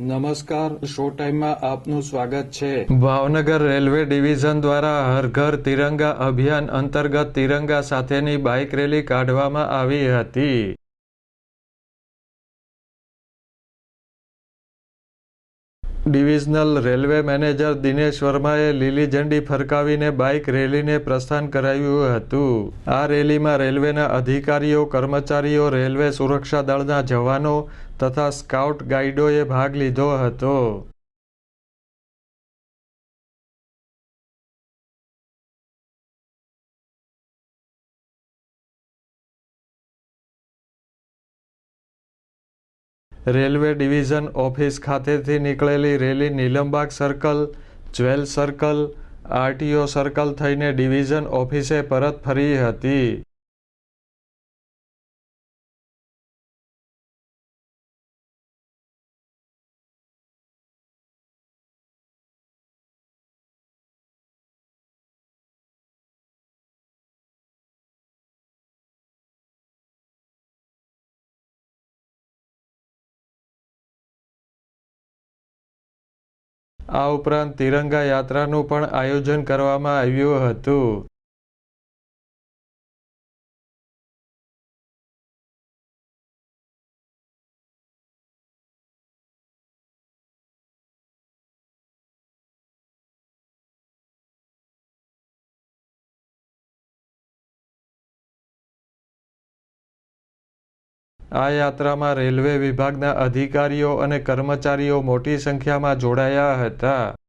નમસ્કાર, શો ટાઈમમાં આપનું સ્વાગત છે. ભાવનગર રેલવે ડિવિઝન દ્વારા હર ઘર તિરંગા અભિયાન અંતર્ગત તિરંગા સાથેની બાઇક રેલી કાઢવામાં આવી હતી. ડિવિઝનલ રેલવે મેનેજર દિનેશ વર્માએ લીલી ઝંડી ફરકાવીને બાઇક રેલીને પ્રસ્થાન કરાવ્યું હતું. આ રેલીમાં રેલવેના અધિકારીઓ, કર્મચારીઓ, રેલવે સુરક્ષા દળના જવાનો તથા સ્કાઉટ ગાઈડોએ ભાગ લીધો હતો. રેલવે ડિવિઝન ઓફિસ ખાતેથી નીકળેલી rally Nilambaug circle, jewel circle, RTO circle થઈને ડિવિઝન ઓફિસે પરત ફરી હતી. આ ઉપરાંત તિરંગા યાત્રાનું પણ આયોજન કરવામાં આવ્યું હતું. આ યાત્રામાં રેલવે વિભાગના અધિકારીઓ અને કર્મચારીઓ મોટી સંખ્યામાં જોડાયા હતા.